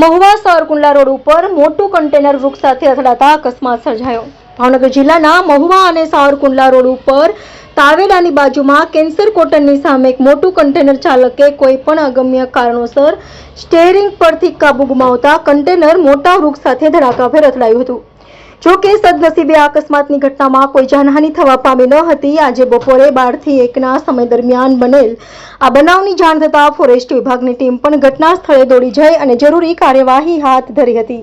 Mahuva Sarkundla road ઉપર મોટું container વૃક્ષ સાથે અથડાતા અકસ્માત સર્જાયો. ભાવનગર જિલ્લાના મહુવા અને સાવરકુંડલા રોડ ઉપર તાવેડાની બાજુમાં કેન્સર કોટનની સામે એક મોટું કન્ટેનર ચાલકે કોઈ પણ અગમ્ય કારણોસર સ્ટેરિંગ પરથી કાબુ ગુમાવતા કન્ટેનર મોટા વૃક્ષ સાથે ધડાકાભેર અથડાયું હતું. જો કે સદનસીબે આ અકસ્માતની ઘટનામાં કોઈ જાનહાનિ થવા પામી ન હતી, આજે બપોરે બારથી એકના સમય દરમિયાન બનેલ આ બનાવની જાણ થતાં ફોરેસ્ટ વિભાગની ટીમ પણ ઘટના સ્થળે દોડી જઈ અને જરૂરી કાર્યવાહી હાથ ધરી હતી.